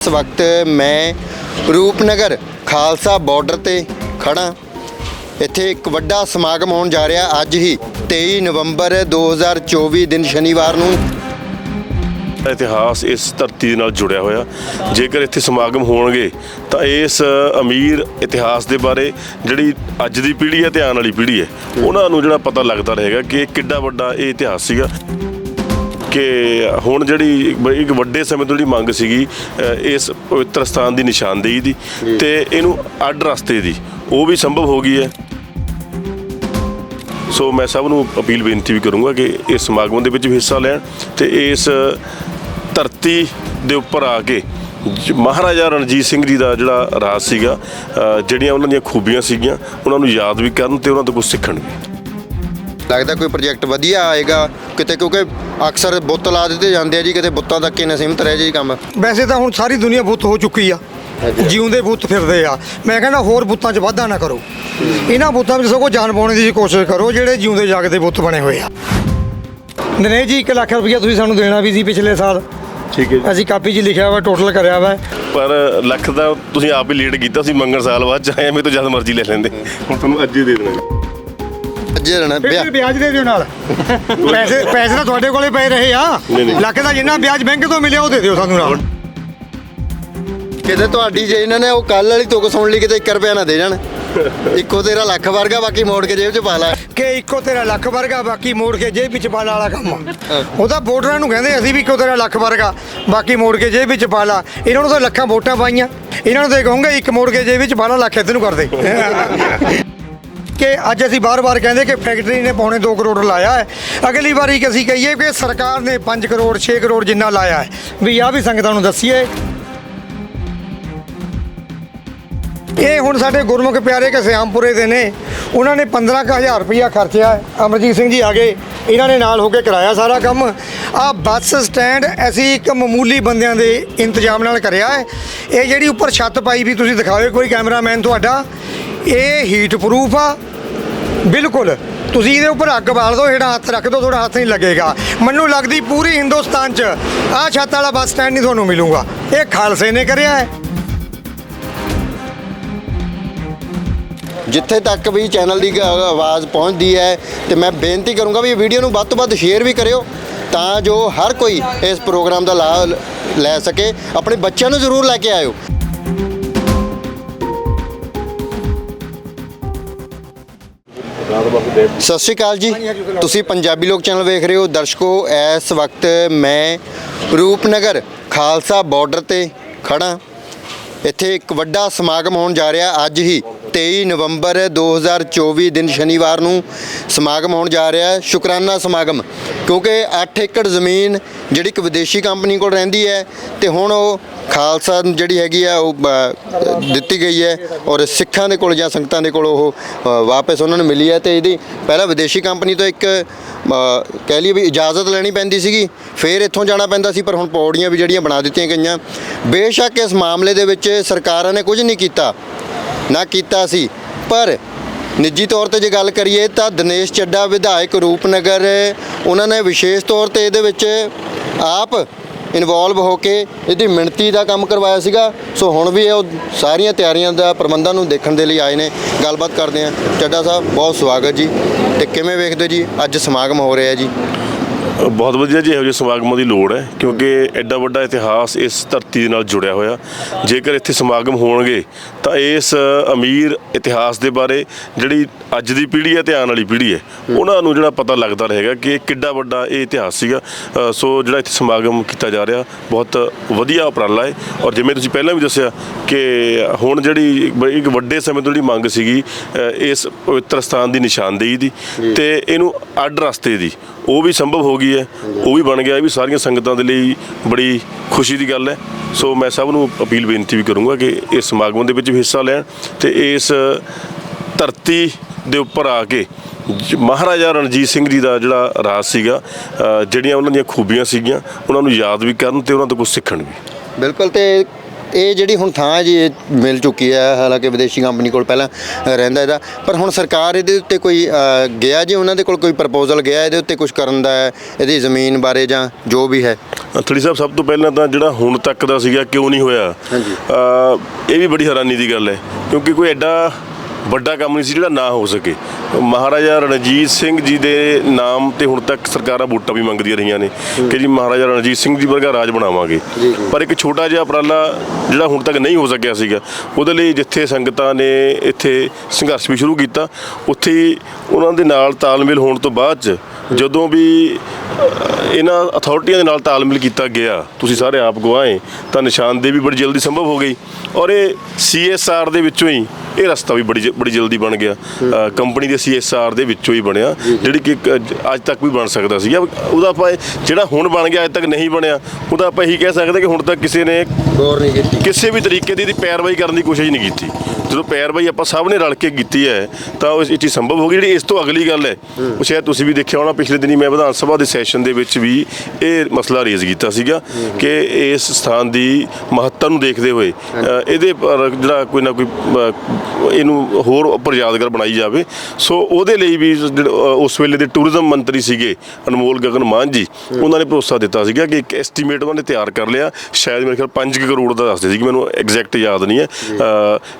ਇਸ ਵਕਤ ਮੈਂ ਰੂਪਨਗਰ ਖਾਲਸਾ ਬਾਰਡਰ ਤੇ ਖੜਾ ਇੱਥੇ ਇੱਕ ਵੱਡਾ ਸਮਾਗਮ ਹੋਣ ਜਾ ਰਿਹਾ ਅੱਜ ਹੀ 23 ਨਵੰਬਰ 2024 ਦਿਨ ਸ਼ਨੀਵਾਰ ਨੂੰ। ਇਤਿਹਾਸ ਇਸ ਧਰਤੀ ਦੇ ਨਾਲ ਜੁੜਿਆ ਹੋਇਆ। ਜੇਕਰ ਇੱਥੇ ਸਮਾਗਮ ਹੋਣਗੇ, ਤਾਂ ਇਸ ਅਮੀਰ ਇਤਿਹਾਸ ਦੇ ਬਾਰੇ ਜਿਹੜੀ ਅੱਜ ਦੀ ਪੀੜ੍ਹੀ ਹੈ ਤੇ ਆਉਣ ਵਾਲੀ ਪੀੜ੍ਹੀ ਹੈ, ਉਹਨਾਂ ਨੂੰ ਜਿਹੜਾ ਪਤਾ ਲੱਗਦਾ ਰਹੇਗਾ ਕਿ ਇਹ ਕਿੱਡਾ ਵੱਡਾ ਇਹ ਇਤਿਹਾਸ ਸੀਗਾ। ਕਿ ਹੁਣ ਜਿਹੜੀ ਇੱਕ ਵੱਡੇ ਸਮੇਂ ਤੋਂ ਜਿਹੜੀ ਮੰਗ ਸੀਗੀ ਇਸ ਪਵਿੱਤਰ ਸਥਾਨ ਦੀ ਨਿਸ਼ਾਨਦੇਹੀ ਦੀ ਤੇ ਇਹਨੂੰ ਅੱਡ ਰਸਤੇ ਦੀ ਉਹ ਵੀ ਸੰਭਵ ਹੋ ਗਈ ਹੈ। ਸੋ ਮੈਂ ਸਭ ਨੂੰ ਅਪੀਲ ਬੇਨਤੀ ਵੀ ਕਰੂੰਗਾ ਕਿ ਇਸ ਸਮਾਗਮ ਦੇ ਵਿੱਚ ਵੀ ਹਿੱਸਾ ਲੈਣ ਤੇ ਇਸ ਧਰਤੀ ਦੇ ਉੱਪਰ ਆ ਕੇ ਮਹਾਰਾਜਾ ਰਣਜੀਤ ਸਿੰਘ ਜੀ ਦਾ ਜਿਹੜਾ ਰਾਜ ਸੀਗਾ ਜਿਹੜੀਆਂ ਉਹਨਾਂ ਦੀਆਂ ਖੂਬੀਆਂ ਸੀਗੀਆਂ ਉਹਨਾਂ ਨੂੰ ਯਾਦ ਵੀ ਕਰਨ ਤੇ ਉਹਨਾਂ ਤੋਂ ਕੁਝ ਸਿੱਖਣ ਵੀ। ਲੱਗਦਾ ਕੋਈ ਪ੍ਰੋਜੈਕਟ ਵਧੀਆ ਆਏਗਾ ਕਿਤੇ ਕਿਉਂਕਿ ਅਕਸਰ ਬੁੱਤ ਲਾ ਦਿੱਤੇ ਜਾਂਦੇ ਆ ਜੀ ਕਿਤੇ ਬੁੱਤਾਂ ਤੱਕ ਹੀ ਨਾ ਸੀਮਤ ਰਹਿ ਜੇ ਕੰਮ। ਵੈਸੇ ਤਾਂ ਹੁਣ ਸਾਰੀ ਦੁਨੀਆ ਬੁੱਤ ਹੋ ਚੁੱਕੀ ਆ ਜਿਉਂਦੇ ਬੁੱਤ ਫਿਰਦੇ ਆ। ਮੈਂ ਕਹਿੰਦਾ ਹੋਰ ਬੁੱਤਾਂ 'ਚ ਵਾਧਾ ਨਾ ਕਰੋ। ਇਹਨਾਂ ਬੁੱਤਾਂ ਵਿੱਚ ਸਗੋਂ ਜਾਨ ਪਾਉਣ ਦੀ ਕੋਸ਼ਿਸ਼ ਕਰੋ ਜਿਹੜੇ ਜਿਉਂਦੇ ਜਾਗਦੇ ਬੁੱਤ ਬਣੇ ਹੋਏ ਆ। ਦਿਨੇਸ਼ ਜੀ 1 ਲੱਖ ਰੁਪਈਆ ਤੁਸੀਂ ਸਾਨੂੰ ਦੇਣਾ ਵੀ ਸੀ ਪਿਛਲੇ ਸਾਲ। ਠੀਕ ਹੈ ਅਸੀਂ ਕਾਪੀ 'ਚ ਲਿਖਿਆ ਵਾ ਟੋਟਲ ਕਰਿਆ ਵਾ। ਪਰ ਲੱਖ ਦਾ ਤੁਸੀਂ ਆਪ ਹੀ ਲੇਟ ਕੀਤਾ ਸੀ ਮੰਗਣ ਸਾਲ ਬਾਅਦ ਚਾਹੇ ਮੈਂ ਤੋਂ ਜਦ ਮਰਜ਼ੀ ਲੈ ਲੈਂਦੇ। ਹੁਣ ਤੁਹਾਨੂੰ ਅੱਜ ਹੀ ਦੇ ਦੇਣਾ। ਅੱਜ ਰਹਿਣਾ ਵਿਆਹ। ਫਿਰ ਵਿਆਜ ਦੇ ਦਿਓ ਨਾਲ। ਪੈਸੇ ਪੈਸੇ ਤਾਂ ਤੁਹਾਡੇ ਕੋਲੇ ਪਏ ਰਹੇ ਆ। ਨਹੀਂ, ਨਹੀਂ। ਲੱਖ ਦਾ ਜਿੰਨਾ ਵਿਆਜ ਬੈਂਕ ਤੋਂ ਮਿਲਿਆ ਉਹ ਦੇ ਦਿਓ ਸਾਨੂੰ ਨਾਲ ਕਿਤੇ ਤੁਹਾਡੀ ਜੇ ਇਹਨਾਂ ਨੇ ਉਹ ਕੱਲ ਵਾਲੀ ਤੁਕ ਸੁਣ ਲਈ ਕਿਤੇ 1 ਰੁਪਿਆ ਨਾ ਦੇ ਜਾਣ। ਇੱਕੋ ਤੇਰਾ ਲੱਖ ਵਰਗਾ ਬਾਕੀ ਮੋੜ ਕੇ ਜੇਬ 'ਚ ਪਾ ਲੈ। ਕਿ ਇੱਕੋ ਤੇਰਾ ਲੱਖ ਵਰਗਾ ਬਾਕੀ ਮੋੜ ਕੇ ਜੇਬ ਵਿੱਚ ਪਾ ਲਾ ਵਾਲਾ ਕੰਮ ਆ। ਉਹਦਾ ਵੋਟਰਾਂ ਨੂੰ ਕਹਿੰਦੇ ਅਸੀਂ ਵੀ ਇੱਕੋ ਤੇਰਾ ਲੱਖ ਵਰਗਾ ਬਾਕੀ ਮੋੜ ਕੇ ਜੇਬ ਵਿੱਚ ਪਾ ਲਾ। ਇਹਨਾਂ ਨੂੰ ਤਾਂ ਲੱਖਾਂ ਵੋਟਾਂ ਪਾਈਆਂ। ਇਹਨਾਂ ਨੂੰ ਤਾਂ ਇਹ ਕਹੂੰਗਾ ਇੱਕ ਮੋੜ ਕੇ ਜੇਬ ਵਿੱਚ ਪਾ ਲਾ ਲੱਖ ਇੱਧਰ ਨੂੰ ਕਰ ਦੇ। ਕਿ ਅੱਜ ਅਸੀਂ ਬਾਰ-ਬਾਰ ਕਹਿੰਦੇ ਕਿ ਫੈਕਟਰੀ ਨੇ ਪੌਣੇ 2 ਕਰੋੜ ਲਾਇਆ ਹੈ। ਅਗਲੀ ਵਾਰੀ ਕਿ ਅਸੀਂ ਕਹੀਏ ਕਿ ਸਰਕਾਰ ਨੇ 5 ਕਰੋੜ 6 ਕਰੋੜ ਜਿੰਨਾ ਲਾਇਆ ਹੈ। ਵੀ ਆ ਵੀ ਸੰਗਤਾਂ ਨੂੰ ਦੱਸੀਏ। ਇਹ ਹੁਣ ਸਾਡੇ ਗੁਰਮੁਖ ਪਿਆਰੇ ਕਿ ਦੇ ਨੇ। ਉਹਨਾਂ ਨੇ 15000 ਰੁਪਇਆ ਖਰਚਿਆ ਅਮਰਜੀਤ ਸਿੰਘ ਜੀ ਆ ਗਏ। ਇਹਨਾਂ ਨੇ ਨਾਲ ਹੋ ਕੇ ਕਰਾਇਆ ਸਾਰਾ ਕੰਮ। ਆ ਬੱਸ ਸਟੈਂਡ ਅਸੀਂ ਇੱਕ ਮਾਮੂਲੀ ਬੰਦਿਆਂ ਦੇ ਇੰਤਜ਼ਾਮ ਨਾਲ ਕਰਿਆ ਹੈ। ਇਹ ਜਿਹੜੀ ਉੱਪਰ ਛੱਤ ਪਾਈ ਵੀ ਤੁਸੀਂ ਦਿਖਾਓ। ਕੋਈ ਕੈਮਰਾਮੈਨ ਤੁਹਾਡਾ। ਇਹ ਹੀਟ ਪ੍ਰੂਫ ਆ। ਬਿਲਕੁਲ। ਤੁਸੀਂ ਇਹਦੇ ਉੱਪਰ ਅੱਗ ਬਾਲ ਦਿਓ, ਜਿਹੜਾ ਹੱਥ ਰੱਖ ਦਿਓ ਤੁਹਾਡਾ ਹੱਥ ਨਹੀਂ ਲੱਗੇਗਾ। ਮੈਨੂੰ ਲੱਗਦੀ ਪੂਰੀ ਹਿੰਦੁਸਤਾਨ 'ਚ ਆਹ ਛੱਤ ਵਾਲਾ ਬੱਸ ਸਟੈਂਡ ਨਹੀਂ ਤੁਹਾਨੂੰ ਮਿਲੂਗਾ। ਇਹ ਖਾਲਸੇ ਨੇ ਕਰਿਆ ਹੈ। ਜਿੱਥੇ ਤੱਕ ਵੀ ਚੈਨਲ ਦੀ ਆਵਾਜ਼ ਪਹੁੰਚਦੀ ਹੈ, ਤੇ ਮੈਂ ਬੇਨਤੀ ਕਰੂੰਗਾ ਵੀ ਇਹ ਵੀਡੀਓ ਨੂੰ ਵੱਧ ਤੋਂ ਵੱਧ ਸ਼ੇਅਰ ਵੀ ਕਰਿਓ, ਤਾਂ ਜੋ ਹਰ ਕੋਈ ਇਸ ਪ੍ਰੋਗਰਾਮ ਦਾ ਲਾਭ ਲੈ ਸਕੇ। ਆਪਣੇ ਬੱਚਿਆਂ ਨੂੰ ਜ਼ਰੂਰ ਲੈ ਕੇ ਆਇਓ। ਸਤਿ ਸ਼੍ਰੀ ਅਕਾਲ ਜੀ। ਤੁਸੀਂ ਪੰਜਾਬੀ ਲੋਕ ਚੈਨਲ ਵੇਖ ਰਹੇ ਹੋ। ਦਰਸ਼ਕੋ ਇਸ ਵਕਤ ਮੈਂ ਰੂਪਨਗਰ ਖਾਲਸਾ ਬਾਰਡਰ ਤੇ ਖੜਾ ਇੱਥੇ ਇੱਕ ਵੱਡਾ ਸਮਾਗਮ ਹੋਣ ਜਾ ਰਿਹਾ। ਅੱਜ ਹੀ 23 ਨਵੰਬਰ 2024 ਦਿਨ ਸ਼ਨੀਵਾਰ ਨੂੰ ਸਮਾਗਮ ਹੋਣ ਜਾ ਰਿਹਾ। ਹੈ ਸ਼ੁਕਰਾਨਾ ਸਮਾਗਮ ਕਿਉਂਕਿ 8 ਏਕੜ ਜ਼ਮੀਨ ਜਿਹੜੀ ਇੱਕ ਵਿਦੇਸ਼ੀ ਕੰਪਨੀ ਕੋਲ ਰਹਿੰਦੀ ਹੈ ਤੇ ਹੁਣ ਉਹ ਖਾਲਸਾ ਨੂੰ ਜਿਹੜੀ ਹੈਗੀ ਆ ਉਹ ਅ, ਦਿੱਤੀ ਗਈ ਹੈ ਔਰ ਸਿੱਖਾਂ ਦੇ ਕੋਲ ਜਾਂ ਸੰਗਤਾਂ ਦੇ ਕੋਲ ਉਹ ਅ, ਵਾਪਸ ਉਹਨਾਂ ਨੂੰ ਮਿਲੀ ਹੈ ਤੇ ਇਹਦੀ ਪਹਿਲਾਂ ਵਿਦੇਸ਼ੀ ਕੰਪਨੀ ਤੋਂ ਇੱਕ ਅ, ਕਹਿ ਲਈਏ ਵੀ ਇਜਾਜ਼ਤ ਲੈਣੀ ਪੈਂਦੀ ਸੀਗੀ ਫਿਰ ਇੱਥੋਂ ਜਾਣਾ ਪੈਂਦਾ ਸੀ ਪਰ ਹੁਣ ਪੌੜੀਆਂ ਵੀ ਜਿਹੜੀਆਂ ਬਣਾ ਦਿੱਤੀਆਂ ਗਈਆਂ। ਬੇਸ਼ੱਕ ਇਸ ਮਾਮਲੇ ਦੇ ਵਿੱਚ ਸਰਕਾਰਾਂ ਨੇ ਕੁਝ ਨਹੀਂ ਕੀਤਾ ਨਾ ਕੀਤਾ ਸੀ ਪਰ ਨਿੱਜੀ ਤੌਰ ਤੇ ਜੇ ਗੱਲ ਕਰੀਏ ਤਾਂ ਦਿਨੇਸ਼ ਚੱਡਾ ਵਿਧਾਇਕ ਰੂਪਨਗਰ ਉਹਨਾਂ ਨੇ ਵਿਸ਼ੇਸ਼ ਤੌਰ ਤੇ ਇਹਦੇ ਵਿੱਚ ਆਪ ਇਨਵੋਲਵ ਹੋ ਕੇ ਇਹਦੀ ਮਿਣਤੀ ਦਾ ਕੰਮ ਕਰਵਾਇਆ ਸੀਗਾ। ਸੋ ਹੁਣ ਵੀ ਉਹ ਸਾਰੀਆਂ ਤਿਆਰੀਆਂ ਦਾ ਪ੍ਰਬੰਧਾਂ ਨੂੰ ਦੇਖਣ ਦੇ ਲਈ ਆਏ ਨੇ। ਗੱਲਬਾਤ ਕਰਦੇ ਆ ਚੱਡਾ ਸਾਹਿਬ, ਬਹੁਤ ਸਵਾਗਤ ਜੀ। ਤੇ ਕਿਵੇਂ ਵੇਖਦੇ ਹੋ ਜੀ? ਅੱਜ ਸਮਾਗਮ ਹੋ ਰਿਹਾ ਜੀ। ਬਹੁਤ ਵਧੀਆ ਜੀ ਇਹੋ ਜਿਹੇ ਸਮਾਗਮਾਂ ਦੀ ਲੋੜ ਹੈ, ਕਿਉਂਕਿ ਐਡਾ ਵੱਡਾ ਇਤਿਹਾਸ ਇਸ ਧਰਤੀ ਦੇ ਨਾਲ ਜੁੜਿਆ ਹੋਇਆ। ਜੇਕਰ ਇੱਥੇ ਸਮਾਗਮ ਹੋਣਗੇ, ਤਾਂ ਇਸ ਅਮੀਰ ਇਤਿਹਾਸ ਦੇ ਬਾਰੇ ਜਿਹੜੀ ਅੱਜ ਦੀ ਪੀੜ੍ਹੀ ਹੈ ਤੇ ਆਉਣ ਵਾਲੀ ਪੀੜ੍ਹੀ ਹੈ, ਉਹਨਾਂ ਨੂੰ ਜਿਹੜਾ ਪਤਾ ਲੱਗਦਾ ਰਹੇਗਾ ਕਿ ਕਿੱਡਾ ਵੱਡਾ ਇਹ ਇਤਿਹਾਸ ਸੀਗਾ। ਸੋ ਜਿਹੜਾ ਇੱਥੇ ਸਮਾਗਮ ਕੀਤਾ ਜਾ ਰਿਹਾ, ਬਹੁਤ ਵਧੀਆ ਉਪਰਾਲਾ ਹੈ। ਔਰ ਜਿਵੇਂ ਤੁਸੀਂ ਪਹਿਲਾਂ ਵੀ ਦੱਸਿਆ ਕਿ ਹੁਣ ਜਿਹੜੀ ਇੱਕ ਵੱਡੇ ਸਮੇਂ ਤੋਂ ਜਿਹੜੀ ਮੰਗ ਸੀਗੀ ਇਸ ਪਵਿੱਤਰ ਸਥਾਨ ਦੀ ਨਿਸ਼ਾਨਦੇਹੀ ਦੀ ਤੇ ਇਹਨੂੰ ਅੱਡ ਰਸਤੇ ਦੀ, ਉਹ ਵੀ ਸੰਭਵ ਹੋ ਗਈ ਹੈ, ਉਹ ਵੀ ਬਣ ਗਿਆ, ਇਹ ਵੀ ਸਾਰੀਆਂ ਸੰਗਤਾਂ ਦੇ ਲਈ ਬੜੀ ਖੁਸ਼ੀ ਦੀ ਗੱਲ ਹੈ। ਸੋ ਮੈਂ ਸਭ ਨੂੰ ਅਪੀਲ ਬੇਨਤੀ ਵੀ ਕਰੂੰਗਾ ਕਿ ਇਸ ਸਮਾਗਮ ਦੇ ਵਿੱਚ ਵੀ ਹਿੱਸਾ ਲੈਣ ਤੇ ਇਸ ਧਰਤੀ ਦੇ ਉੱਪਰ ਆ ਕੇ ਮਹਾਰਾਜਾ ਰਣਜੀਤ ਸਿੰਘ ਜੀ ਦਾ ਜਿਹੜਾ ਰਾਜ ਸੀਗਾ ਜਿਹੜੀਆਂ ਉਹਨਾਂ ਦੀਆਂ ਖੂਬੀਆਂ ਸੀਗੀਆਂ, ਉਹਨਾਂ ਨੂੰ ਯਾਦ ਵੀ ਕਰਨ ਤੇ ਉਹਨਾਂ ਤੋਂ ਕੁਝ ਸਿੱਖਣ ਵੀ। ਬਿਲਕੁਲ ਤੇ ਇਹ ਜਿਹੜੀ ਹੁਣ ਥਾਂ ਹੈ ਜੀ ਇਹ ਮਿਲ ਚੁੱਕੀ ਹੈ ਹਾਲਾਂਕਿ ਵਿਦੇਸ਼ੀ ਕੰਪਨੀ ਕੋਲ ਪਹਿਲਾਂ ਰਹਿੰਦਾ ਇਹਦਾ। ਪਰ ਹੁਣ ਸਰਕਾਰ ਇਹਦੇ ਉੱਤੇ ਕੋਈ ਗਿਆ ਜੀ? ਉਹਨਾਂ ਦੇ ਕੋਲ ਕੋਈ ਪ੍ਰਪੋਜ਼ਲ ਗਿਆ ਇਹਦੇ ਉੱਤੇ ਕੁਝ ਕਰਨ ਦਾ ਇਹਦੀ ਜ਼ਮੀਨ ਬਾਰੇ ਜਾਂ ਜੋ ਵੀ ਹੈ? ਥੜੀ ਸਾਹਿਬ ਸਭ ਤੋਂ ਪਹਿਲਾਂ ਤਾਂ ਜਿਹੜਾ ਹੁਣ ਤੱਕ ਦਾ ਸੀਗਾ ਕਿਉਂ ਨਹੀਂ ਹੋਇਆ? ਹਾਂਜੀ। ਇਹ ਵੀ ਬੜੀ ਹੈਰਾਨੀ ਦੀ ਗੱਲ ਹੈ। ਕਿਉਂਕਿ ਕੋਈ ਐਡਾ ਵੱਡਾ ਕੰਮ ਨਹੀਂ ਸੀ ਜਿਹੜਾ ਨਾ ਹੋ ਸਕੇ। ਮਹਾਰਾਜਾ ਰਣਜੀਤ ਸਿੰਘ ਜੀ ਦੇ ਨਾਮ ਤੇ ਹੁਣ ਤੱਕ ਸਰਕਾਰਾਂ ਵੋਟਾਂ ਵੀ ਮੰਗਦੀਆਂ ਰਹੀਆਂ ਨੇ ਕਿ ਜੀ ਮਹਾਰਾਜਾ ਰਣਜੀਤ ਸਿੰਘ ਜੀ ਵਰਗਾ ਰਾਜ ਬਣਾਵਾਂਗੇ। ਪਰ ਇੱਕ ਛੋਟਾ ਜਿਹਾ ਉਪਰਾਲਾ ਜਿਹੜਾ ਹੁਣ ਤੱਕ ਨਹੀਂ ਹੋ ਸਕਿਆ ਸੀਗਾ ਉਹਦੇ ਲਈ ਜਿੱਥੇ ਸੰਗਤਾਂ ਨੇ ਇੱਥੇ ਸੰਘਰਸ਼ ਵੀ ਸ਼ੁਰੂ ਕੀਤਾ ਉੱਥੇ ਉਹਨਾਂ ਦੇ ਨਾਲ ਤਾਲਮੇਲ ਹੋਣ ਤੋਂ ਬਾਅਦ ਚ ਜਦੋਂ ਵੀ ਇਹਨਾਂ ਅਥਾਰਟੀਆਂ ਦੇ ਨਾਲ ਤਾਲਮੇਲ ਕੀਤਾ ਗਿਆ ਤੁਸੀਂ ਸਾਰੇ ਆਪ ਗਵਾਏ ਤਾਂ ਨਿਸ਼ਾਨਦੇਹੀ ਵੀ ਬੜੀ ਜਲਦੀ ਸੰਭਵ ਹੋ ਗਈ। ਔਰ ਇਹ ਸੀਐਸਆਰ ਦੇ ਵਿੱਚੋਂ ਹੀ ਇਹ ਰਸਤਾ ਵੀ ਬੜੀ ਜ- ਬੜੀ ਜਲਦੀ ਬਣ ਗਿਆ। ਕੰਪਨੀ ਦੇ ਸੀਐਸਆਰ ਦੇ ਵਿੱਚੋਂ ਹੀ ਬਣਿਆ, ਜਿਹੜੀ ਕਿ ਅੱਜ- ਤੱਕ ਵੀ ਬਣ ਸਕਦਾ ਸੀ। ਉਹਦਾ ਆਪਾਂ ਇਹ- ਜਿਹੜਾ ਹੁਣ ਬਣ ਗਿਆ, ਅੱਜ ਤੱਕ ਨਹੀਂ ਬਣਿਆ, ਉਹਦਾ ਆਪਾਂ ਇਹੀ ਕਹਿ ਸਕਦੇ ਕਿ ਹੁਣ ਤੱਕ ਕਿਸੇ ਨੇ ਗੌਰ ਨਹੀਂ ਕੀਤੀ। ਕਿਸੇ ਵੀ ਤਰੀਕੇ ਦੀ ਇਹਦੀ ਪੈਰਵਾਈ ਕਰਨ ਦੀ ਕੋਸ਼ਿਸ਼ ਨਹੀਂ ਕੀਤੀ। ਜਦੋਂ ਪੈਰਵਾਈ ਆਪਾਂ ਸਭ ਨੇ ਰਲ ਕੇ ਕੀਤੀ ਹੈ ਤਾਂ ਉਹ ਇਹ ਚੀਜ਼ ਸੰਭਵ ਹੋ ਗਈ ਜਿਹੜੀ ਇਸ ਤੋਂ ਅਗਲੀ ਗੱਲ ਹੈ। ਉਹ ਸ਼ਾਇਦ ਤੁਸੀਂ ਵੀ ਦੇਖਿਆ ਹੋਣਾ ਪਿਛਲੇ ਦਿਨੀ ਮੈਂ ਵਿਧਾਨ ਸਭਾ ਦੇ ਸੈਸ਼ਨ ਦੇ ਵਿੱਚ ਵੀ ਇਹ ਮਸਲਾ ਰੇਜ਼ ਕੀਤਾ ਸੀਗਾ ਕਿ ਇਸ ਸਥਾਨ ਦੀ ਮਹੱਤਤਾ ਨੂੰ ਦੇਖਦੇ ਹੋਏ ਇਹਦੇ ਪਰ ਜਿਹੜਾ ਕੋਈ ਨਾ ਕੋਈ ਇਹਨੂੰ ਹੋਰ ਉੱਪਰ ਯਾਦਗਾਰ ਬਣਾਈ ਜਾਵੇ। ਸੋ ਉਹਦੇ ਲਈ ਵੀ ਉਸ ਵੇਲੇ ਦੇ ਟੂਰਿਜ਼ਮ ਮੰਤਰੀ ਸੀਗੇ ਅਨਮੋਲ ਗਗਨ ਮਾਨ ਜੀ ਉਹਨਾਂ ਨੇ ਭਰੋਸਾ ਦਿੱਤਾ ਸੀਗਾ ਕਿ ਇੱਕ ਐਸਟੀਮੇਟ ਉਹਨਾਂ ਨੇ ਤਿਆਰ ਕਰ ਲਿਆ। ਸ਼ਾਇਦ ਮੇਰੇ ਖਿਆਲ 5 ਕਰੋੜ ਦਾ ਦੱਸਦੇ ਸੀ ਕਿ ਮੈਨੂੰ ਐਗਜ਼ੈਕਟ ਯਾਦ ਨਹੀਂ ਹੈ।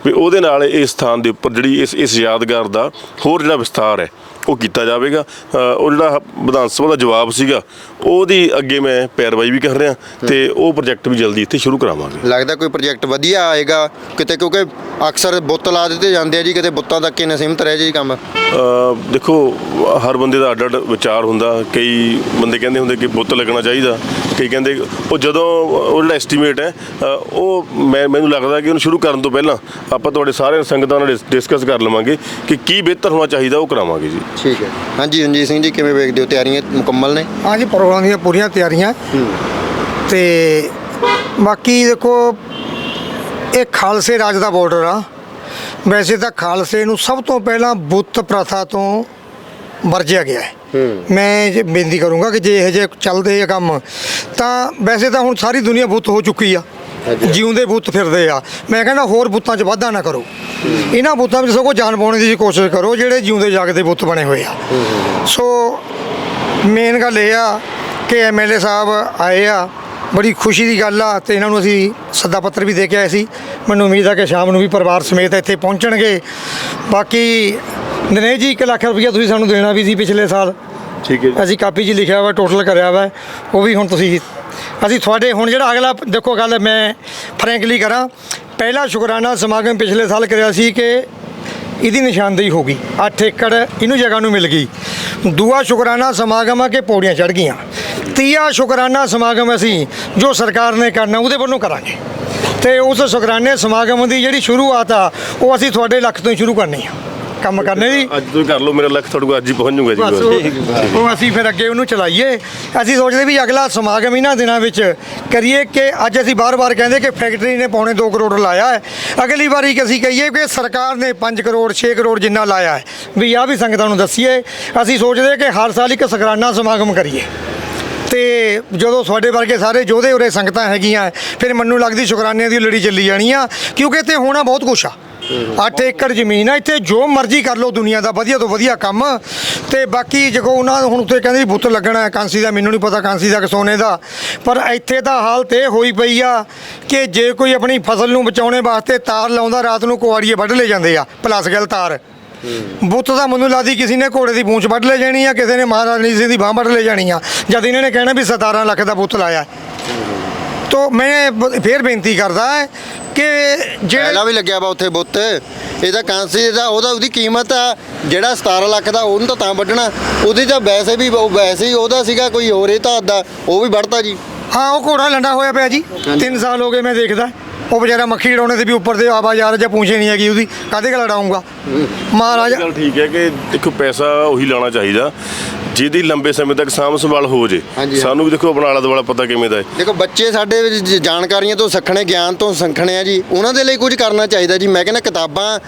ਵੀ ਉਹਦੇ ਨਾਲ ਇਸ ਸਥਾਨ ਦੇ ਉੱਪਰ ਜਿਹੜੀ ਇਸ ਇਸ ਯਾਦਗਾਰ ਦਾ ਹੋਰ ਜਿਹੜਾ ਵਿਸਥਾਰ ਹੈ ਉਹ ਕੀਤਾ ਜਾਵੇਗਾ। ਉਹ ਜਿਹੜਾ ਵਿਧਾਨ ਸਭਾ ਦਾ ਜਵਾਬ ਸੀਗਾ ਉਹਦੀ ਅੱਗੇ ਮੈਂ ਪੈਰਵਾਈ ਵੀ ਕਰ ਰਿਹਾ ਤੇ ਉਹ ਪ੍ਰੋਜੈਕਟ ਵੀ ਜਲਦੀ ਇੱਥੇ ਸ਼ੁਰੂ ਕਰਾਵਾਂਗੇ। ਲੱਗਦਾ ਕੋਈ ਪ੍ਰੋਜੈਕਟ ਵਧੀਆ ਆਏਗਾ ਕਿਤੇ ਕਿਉਂਕਿ ਅਕਸਰ ਬੁੱਤ ਲਾ ਦਿੱਤੇ ਜਾਂਦੇ ਆ ਜੀ ਕਿਤੇ ਬੁੱਤਾਂ ਤੱਕ ਹੀ ਨਾ ਸੀਮਤ ਰਹਿ ਜੇ ਕੰਮ। ਦੇਖੋ ਹਰ ਬੰਦੇ ਦਾ ਅੱਡ ਅੱਡ ਵਿਚਾਰ ਹੁੰਦਾ ਕਈ ਬੰਦੇ ਕਹਿੰਦੇ ਹੁੰਦੇ ਕਿ ਬੁੱਤ ਲੱਗਣਾ ਚਾਹੀਦਾ ਕਈ ਕਹਿੰਦੇ ਉਹ ਜਦੋਂ ਉਹ ਜਿਹੜਾ ਐਸਟੀਮੇਟ ਹੈ ਉਹ ਮੈਂ ਮੈਨੂੰ ਲੱਗਦਾ ਕਿ ਉਹਨੂੰ ਸ਼ੁਰੂ ਕਰਨ ਤੋਂ ਪਹਿਲਾਂ ਆਪਾਂ ਤੁਹਾਡੇ ਸਾਰੇ ਸੰਗਤਾਂ ਨਾਲ ਡਿਸਕਸ ਕਰ ਲਵਾਂਗੇ ਕਿ ਕੀ ਬਿਹਤਰ ਹੋਣਾ ਚਾਹੀਦਾ ਉਹ ਕਰਾਵਾਂਗੇ ਜੀ। ਠੀਕ ਹੈ। ਹਾਂਜੀ ਰਣਜੀਤ ਸਿੰਘ ਜੀ ਕਿਵੇਂ ਵੇਖਦੇ ਹੋ? ਤਿਆਰੀਆਂ ਮੁਕੰਮਲ ਨੇ? ਹਾਂਜੀ ਪ੍ਰੋਗਰਾਮ ਦੀਆਂ ਪੂਰੀਆਂ ਤਿਆਰੀਆਂ। ਤੇ ਬਾਕੀ ਦੇਖੋ ਇਹ ਖਾਲਸੇ ਰਾਜ ਦਾ ਬਾਰਡਰ ਆ। ਵੈਸੇ ਤਾਂ ਖਾਲਸੇ ਨੂੰ ਸਭ ਤੋਂ ਪਹਿਲਾਂ ਬੁੱਤ ਪ੍ਰਥਾ ਤੋਂ ਵਰਜਿਆ ਗਿਆ ਹੈ। ਮੈਂ ਜੇ ਬੇਨਤੀ ਕਰੂੰਗਾ ਕਿ ਜੇ ਇਹ ਜੇ ਚੱਲਦੇ ਆ ਕੰਮ ਤਾਂ ਵੈਸੇ ਤਾਂ ਹੁਣ ਸਾਰੀ ਦੁਨੀਆ ਬੁੱਤ ਹੋ ਚੁੱਕੀ ਆ। ਜਿਉਂਦੇ ਬੁੱਤ ਫਿਰਦੇ ਆ। ਮੈਂ ਕਹਿੰਦਾ ਹੋਰ ਬੁੱਤਾਂ 'ਚ ਵਾਧਾ ਨਾ ਕਰੋ। ਇਹਨਾਂ ਬੁੱਤਾਂ ਵਿੱਚ ਸਗੋਂ ਜਾਨ ਪਾਉਣ ਦੀ ਕੋਸ਼ਿਸ਼ ਕਰੋ ਜਿਹੜੇ ਜਿਉਂਦੇ ਜਾਗਦੇ ਬੁੱਤ ਬਣੇ ਹੋਏ ਆ। ਸੋ ਮੇਨ ਗੱਲ ਇਹ ਆ ਕਿ ਐਮਐਲਏ ਸਾਹਿਬ ਆਏ ਆ। ਬੜੀ ਖੁਸ਼ੀ ਦੀ ਗੱਲ ਆ ਤੇ ਇਹਨਾਂ ਨੂੰ ਅਸੀਂ ਸੱਦਾ ਪੱਤਰ ਵੀ ਦੇ ਕੇ ਆਏ ਸੀ। ਮੈਨੂੰ ਉਮੀਦ ਆ ਕਿ ਸ਼ਾਮ ਨੂੰ ਵੀ ਪਰਿਵਾਰ ਸਮੇਤ ਇੱਥੇ ਪਹੁੰਚਣਗੇ। ਬਾਕੀ ਦਿਨੇਸ਼ ਜੀ 1 ਲੱਖ ਰੁਪਈਆ ਤੁਸੀਂ ਸਾਨੂੰ ਦੇਣਾ ਵੀ ਸੀ ਪਿਛਲੇ ਸਾਲ। ਠੀਕ ਹੈ ਅਸੀਂ ਕਾਪੀ 'ਚ ਲਿਖਿਆ ਵਾ ਟੋਟਲ ਕਰਿਆ ਵਾ। ਉਹ ਵੀ ਹੁਣ ਤੁਸੀਂ ਅਸੀਂ ਤੁਹਾਡੇ ਹੁਣ ਜਿਹੜਾ ਅਗਲਾ ਦੇਖੋ ਗੱਲ ਮੈਂ ਫਰੈਂਕਲੀ ਕਰਾਂ, ਪਹਿਲਾ ਸ਼ੁਕਰਾਨਾ ਸਮਾਗਮ ਪਿਛਲੇ ਸਾਲ ਕਰਿਆ ਸੀ ਕਿ ਇਹਦੀ ਨਿਸ਼ਾਨਦੇਹੀ ਹੋ ਗਈ 8 ਏਕੜ ਇਹਨੂੰ ਜਗ੍ਹਾ ਨੂੰ ਮਿਲ ਗਈ। ਦੂਆ ਸ਼ੁਕਰਾਨਾ ਸਮਾਗਮ ਆ ਕਿ ਪੌੜੀਆਂ ਚੜ ਗਈਆਂ। ਤੀਆ ਸ਼ੁਕਰਾਨਾ ਸਮਾਗਮ ਅਸੀਂ ਜੋ ਸਰਕਾਰ ਨੇ ਕਰਨਾ ਉਹਦੇ ਵੱਲੋਂ ਕਰਾਂਗੇ। ਤੇ ਉਸ ਸ਼ੁਕਰਾਨੇ ਸਮਾਗਮ ਦੀ ਜਿਹੜੀ ਸ਼ੁਰੂਆਤ ਆ, ਉਹ ਅਸੀਂ ਤੁਹਾਡੇ ਲੱਖ ਤੋਂ ਹੀ ਸ਼ੁਰੂ ਕਰਨੀ ਆ। ਕੰਮ ਕਰਨੇ ਦੀ ਅੱਜ ਤੋਂ ਹੀ ਕਰ ਲਓ ਮੇਰਾ ਲੱਖ ਤੁਹਾਡੇ ਕੋਲ ਅੱਜ ਹੀ ਪਹੁੰਚ ਜਾਊਗਾ ਬਸ ਜੀ ਉਹ ਉਹ ਅਸੀਂ ਫਿਰ ਅੱਗੇ ਉਹਨੂੰ ਚਲਾਈਏ। ਅਸੀਂ ਸੋਚਦੇ ਵੀ ਅਗਲਾ ਸਮਾਗਮ ਇਹਨਾਂ ਦਿਨਾਂ ਵਿੱਚ ਕਰੀਏ ਕਿ ਅੱਜ ਅਸੀਂ ਬਾਰ-ਬਾਰ ਕਹਿੰਦੇ ਕਿ ਫੈਕਟਰੀ ਨੇ ਪੌਣੇ 2 ਕਰੋੜ ਲਾਇਆ ਹੈ। ਅਗਲੀ ਵਾਰੀ ਕਿ ਅਸੀਂ ਕਹੀਏ ਕਿ ਸਰਕਾਰ ਨੇ 5 ਕਰੋੜ 6 ਕਰੋੜ ਜਿੰਨਾ ਲਾਇਆ ਹੈ। ਵੀ ਆ ਵੀ ਸੰਗਤਾਂ ਨੂੰ ਦੱਸੀਏ ਅਸੀਂ ਸੋਚਦੇ ਕਿ ਹਰ ਸਾਲ ਇੱਕ ਸਗਰਾਨਾ ਸਮਾਗਮ ਕਰੀਏ। ਤੇ ਜਦੋਂ ਤੁਹਾਡੇ ਵਰਗੇ ਸਾਰੇ ਯੋਧੇ ਉਰੇ ਸੰਗਤਾਂ ਹੈਗੀਆਂ ਫਿਰ ਮੈਨੂੰ ਲੱਗਦੀ ਸ਼ੁਕਰਾਨਿਆਂ ਦੀ ਲੜੀ ਚੱਲੀ ਜਾਣੀ ਆ ਕਿਉਂਕਿ ਇੱਥੇ ਹੋਣਾ ਬਹੁਤ ਕੁਛ ਆ। 8 ਏਕੜ ਜ਼ਮੀਨ ਆ, ਇੱਥੇ ਜੋ ਮਰਜ਼ੀ ਕਰ ਲਓ ਦੁਨੀਆ ਦਾ, ਵਧੀਆ ਤੋਂ ਵਧੀਆ ਕੰਮ। ਤੇ ਬਾਕੀ ਜਦੋਂ ਉਹਨਾਂ ਹੁਣ ਉੱਤੇ ਕਹਿੰਦੇ ਬੁੱਤ ਲੱਗਣਾ ਹੈ, ਕਾਂਸੀ ਦਾ, ਮੈਨੂੰ ਨਹੀਂ ਪਤਾ ਕਾਂਸੀ ਦਾ ਕਿ ਸੋਨੇ ਦਾ। ਪਰ ਇੱਥੇ ਤਾਂ ਹਾਲਤ ਇਹ ਹੋਈ ਪਈ ਆ ਕਿ ਜੇ ਕੋਈ ਆਪਣੀ ਫਸਲ ਨੂੰ ਬਚਾਉਣੇ ਵਾਸਤੇ ਤਾਰ ਲਾਉਂਦਾ, ਰਾਤ ਨੂੰ ਕੁਆੜੀਏ ਵੱਢ ਲੈ ਜਾਂਦੇ ਆ, ਪਲਸ ਗੱਲ ਤਾਰ। ਬੁੱਤ ਦਾ ਮੈਨੂੰ ਲੱਗਦੀ ਕਿਸੇ ਨੇ ਘੋੜੇ ਦੀ ਪੂੰਛ ਵੱਢ ਲੈ ਜਾਣੀ ਆ, ਕਿਸੇ ਨੇ ਮਹਾਰਾਣੀ ਸਿੰਘ ਦੀ ਬਾਹ ਵੱਢ ਲੈ ਜਾਣੀ ਆ। ਜਦ ਇਹਨਾਂ ਨੇ ਕਹਿਣਾ ਵੀ 17 ਲੱਖ ਦਾ ਬੁੱਤ ਲਾਇਆ। ਤੋ ਮੈਂ ਬ- ਫੇਰ ਬੇਨਤੀ ਕਰਦਾ ਕਿ ਜਿਹੜੇ ਪਹਿਲਾਂ ਵੀ ਲੱਗਿਆ ਵਾ ਉੱਥੇ ਬੁੱਤ। ਇਹਦਾ ਕਾਂਸੀ ਦਾ ਉਹਦਾ ਉਹਦੀ ਕੀਮਤ ਆ ਜਿਹੜਾ 17 ਲੱਖ ਦਾ ਉਹਨੂੰ ਤਾਂ ਤਾਂ ਵੱਢਣਾ। ਉਹਦੀ ਤਾਂ ਵੈਸੇ ਵੀ ਉਹ ਵੈਸੇ ਹੀ ਉਹਦਾ ਸੀਗਾ ਕੋਈ ਹੋਰ ਇਹ ਤਾਂ ਦਾ ਉਹ ਵੀ ਵੱਢਤਾ ਜੀ। ਹਾਂ ਉਹ ਘੋੜਾ ਲੰਡਾ ਹੋਇਆ ਪਿਆ ਜੀ। 3 ਸਾਲ ਹੋ ਗਏ ਮੈਂ ਦੇਖਦਾ। ਉਹ ਵਿਚਾਰਾ ਮੱਖੀ ਡਾਉਣੇ ਤੇ ਵੀ ਉੱਪਰ ਦੇ ਆਵਾਜ਼ ਆ ਰਿਹਾ ਜਾਂ ਪੂੰਛੇ ਨਹੀਂ ਹੈਗੀ ਉਹਦੀ। ਕਾਹਦੇ ਕਾ ਲੜਾਉਂਗਾ ਮਹਾਰਾਜਾ ਗੱਲ ਠੀਕ ਹੈ ਕਿ ਦੇਖੋ ਪੈਸਾ ਉਹੀ ਲਾਣਾ ਚਾਹੀਦਾ। ਜਿਹਦੀ ਲੰਬੇ ਸਮੇਂ ਤੱਕ ਸਾਂਭ ਸੰਭਾਲ ਹੋ ਜੇ ਹਾਂਜੀ, ਹਾਂ। ਸਾਨੂੰ ਵੀ ਦੇਖੋ ਆਪਣਾ ਆਲਾ ਦੁਆਲਾ ਪਤਾ ਕਿਵੇਂ ਦਾ ਹੈ। ਦੇਖੋ ਬੱਚੇ ਸਾਡੇ ਵਿੱਚ ਜ- ਜਾਣਕਾਰੀਆਂ ਤੋਂ ਸੱਖਣੇ ਗਿਆਨ ਤੋਂ ਸੱਖਣੇ ਆ ਜੀ। ਉਹਨਾਂ ਦੇ ਲਈ ਕੁਝ ਕਰਨਾ ਚਾਹੀਦਾ ਜੀ। ਮੈਂ ਕਹਿੰਦਾ ਕਿਤਾਬਾਂ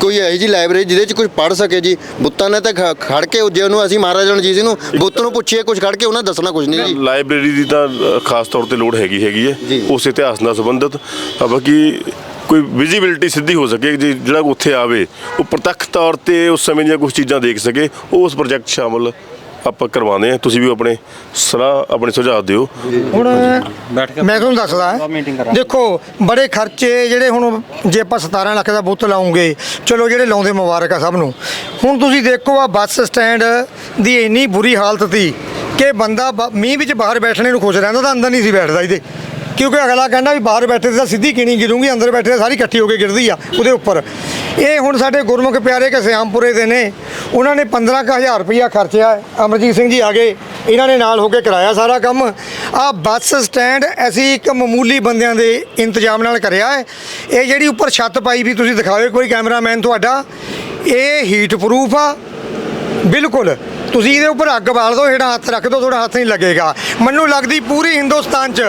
ਕੋਈ ਇਹੋ ਜੀ ਲਾਇਬ੍ਰੇਰੀ ਜਿਹਦੇ ਚ ਕੁਝ ਪੜ੍ਹ ਸਕੇ ਜੀ। ਬੁੱਤਾਂ ਨੇ ਤਾਂ ਖ- ਖੜ ਕੇ ਜੇ ਉਹਨੂੰ ਅਸੀਂ ਮਹਾਰਾਜਾ ਰਣਜੀਤ ਸਿੰਘ ਨੂੰ ਬੁੱਤ ਨੂੰ ਪੁੱਛੀਏ ਕੁਝ ਖੜ ਕੇ ਉਹਨਾਂ ਦੱਸਣਾ ਕੁਝ ਨਹੀਂ ਜੀ। ਲਾਇਬ੍ਰੇਰੀ ਦੀ ਤਾਂ ਅ, ਖਾਸ ਤੌਰ ਤੇ ਲੋੜ ਹੈਗੀ ਹੈਗੀ ਜੀ। ਹੈ ਉਸ ਇਤਿਹਾਸ ਨਾਲ ਸੰਬੰਧਿਤ। ਅ, ਬਾਕੀ ਕੋਈ ਵਿਜ਼ਿਬਿਲਟੀ ਸਿੱਧੀ ਹੋ ਸਕੇ ਜੀ ਜਿਹੜਾ ਉੱਥੇ ਆਵੇ ਉਹ ਪ੍ਰਤੱਖ ਤੌਰ ਤੇ ਉਸ ਸਮੇਂ ਦੀਆਂ ਕੁਝ ਚੀਜ਼ਾਂ ਦੇਖ ਸਕੇ ਉਹ ਉਸ ਪ੍ਰੋਜੈਕਟ ਸ਼ਾਮਲ ਆਪਾਂ ਕਰਵਾਉਂਦੇ ਆ ਤੁਸੀਂ ਵੀ ਆਪਣੇ ਸਲਾਹ ਆਪਣੇ ਸੁਝਾਅ ਦਿਓ। ਹੁਣ ਬੈਠ ਕੇ ਮੈਂ ਤੁਹਾਨੂੰ ਦੱਸਦਾ। ਦੇਖੋ ਬੜੇ ਖਰਚੇ ਜਿਹੜੇ ਹੁਣ ਜੇ ਆਪਾਂ 17 ਲੱਖ ਦਾ ਬੁੱਤ ਲਾਉਂਗੇ ਚਲੋ ਜਿਹੜੇ ਲਾਉਂਦੇ ਮੁਬਾਰਕ ਆ ਸਭ ਨੂੰ। ਹੁਣ ਤੁਸੀਂ ਦੇਖੋ ਆ ਬੱਸ ਸਟੈਂਡ ਦੀ ਇੰਨੀ ਬੁਰੀ ਹਾਲਤ ਸੀ ਕਿ ਬੰਦਾ ਬ- ਮੀਂਹ ਵਿੱਚ ਬਾਹਰ ਬੈਠਣੇ ਨੂੰ ਖੁਸ਼ ਰਹਿੰਦਾ ਤਾਂ ਅੰਦਰ ਨਹੀਂ ਸੀ ਬੈਠਦਾ ਇਹਦੇ। ਕਿਉਂਕਿ ਅਗਲਾ ਕਹਿੰਦਾ ਵੀ ਬਾਹਰ ਬੈਠੇ ਤੇ ਤਾਂ ਸਿੱਧੀ ਕਿਣੀ ਗਿਰੂਗੀ, ਅੰਦਰ ਬੈਠੇ ਤਾਂ ਸਾਰੀ ਇਕੱਠੀ ਹੋ ਕੇ ਗਿਰਦੀ ਆ ਉਹਦੇ ਉੱਪਰ। ਇਹ ਹੁਣ ਸਾਡੇ ਗੁਰਮੁਖ ਪਿਆਰੇ ਕਿ ਦੇ ਨੇ, ਉਹਨਾਂ ਨੇ 15000 ਰੁਪਇਆ ਖਰਚਿਆ, ਅਮਰਜੀਤ ਸਿੰਘ ਜੀ ਆ ਗਏ, ਇਹਨਾਂ ਨੇ ਨਾਲ ਹੋ ਕੇ ਕਰਾਇਆ ਸਾਰਾ ਕੰਮ। ਆ ਬੱਸ ਸਟੈਂਡ ਅਸੀਂ ਇੱਕ ਮਾਮੂਲੀ ਬੰਦਿਆਂ ਦੇ ਇੰਤਜ਼ਾਮ ਨਾਲ ਕਰਿਆ ਹੈ। ਇਹ ਜਿਹੜੀ ਉੱਪਰ ਛੱਤ ਪਾਈ ਵੀ ਤੁਸੀਂ ਦਿਖਾਓ ਕੋਈ ਕੈਮਰਾਮੈਨ ਤੁਹਾਡਾ, ਇਹ ਹੀਟ ਪ੍ਰੂਫ ਆ, ਬਿਲਕੁਲ। ਤੁਸੀਂ ਇਹਦੇ ਉੱਪਰ ਅੱਗ ਬਾਲ ਦਿਓ ਜਿਹੜਾ ਹੱਥ ਰੱਖ ਦਿਓ ਤੁਹਾਡਾ ਹੱਥ ਨਹੀਂ ਲੱਗੇਗਾ। ਮੈਨੂੰ ਲੱਗਦੀ ਪੂਰੀ ਹਿੰਦੁਸਤਾਨ 'ਚ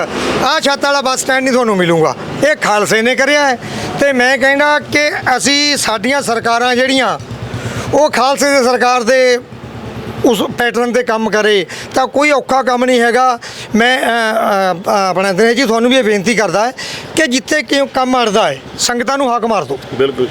ਆਹ ਛੱਤ ਵਾਲਾ ਬੱਸ ਸਟੈਂਡ ਨਹੀਂ ਤੁਹਾਨੂੰ ਮਿਲੂਗਾ। ਇਹ ਖਾਲਸੇ ਨੇ ਕਰਿਆ ਹੈ ਤੇ ਮੈਂ ਕਹਿੰਦਾ ਕਿ ਅਸੀਂ ਸਾਡੀਆਂ ਸਰਕਾਰਾਂ ਜਿਹੜੀਆਂ ਉਹ ਖਾਲਸੇ ਦੀ ਸਰਕਾਰ ਦੇ ਉਸ ਪੈਟਰਨ ਤੇ ਕੰਮ ਕਰੇ ਤਾਂ ਕੋਈ ਔਖਾ ਕੰਮ ਨਹੀਂ ਹੈਗਾ। ਮੈਂ ਅ, ਅ, ਆਪਣਾ ਦਿਨੇਸ਼ ਜੀ ਤੁਹਾਨੂੰ ਵੀ ਇਹ ਬੇਨਤੀ ਕਰਦਾ ਹੈ ਕਿ ਜਿੱਥੇ ਕਿਉਂ ਕੰਮ ਅੜਦਾ ਹੈ ਸੰਗਤਾਂ ਨੂੰ ਹੱਕ ਮਾਰ ਦਿਓ। ਬਿਲਕੁਲ